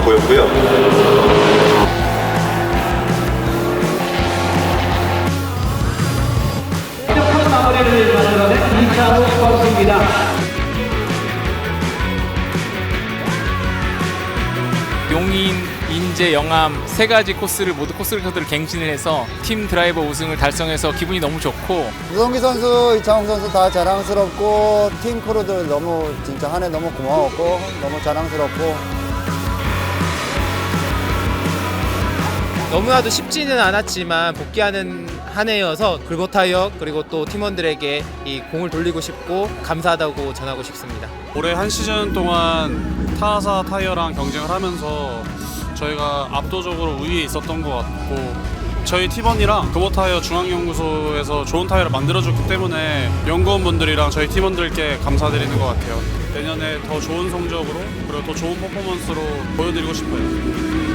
보였고요. 완벽한 마무리를 만들어낸 2차로 코스입니다. 용인, 인제, 영암 세 가지 코스를 모두 코스를 코스를 갱신을 해서 팀 드라이버 우승을 달성해서 기분이 너무 좋고 유성기 선수, 이창훈 선수 다 자랑스럽고 팀 크루들 너무 진짜 한 해 너무 고마웠고 너무 자랑스럽고 너무나도 쉽지는 않았지만 복귀하는 한 해여서 긁어타이어 그리고 또 팀원들에게 이 공을 돌리고 싶고 감사하다고 전하고 싶습니다. 올해 한 시즌 동안 타사 타이어랑 경쟁을 하면서 저희가 압도적으로 우위에 있었던 것 같고 저희 팀원이랑 금호 타이어 중앙연구소에서 좋은 타이어를 만들어줬기 때문에 연구원분들이랑 저희 팀원들께 감사드리는 것 같아요. 내년에 더 좋은 성적으로 그리고 더 좋은 퍼포먼스로 보여드리고 싶어요.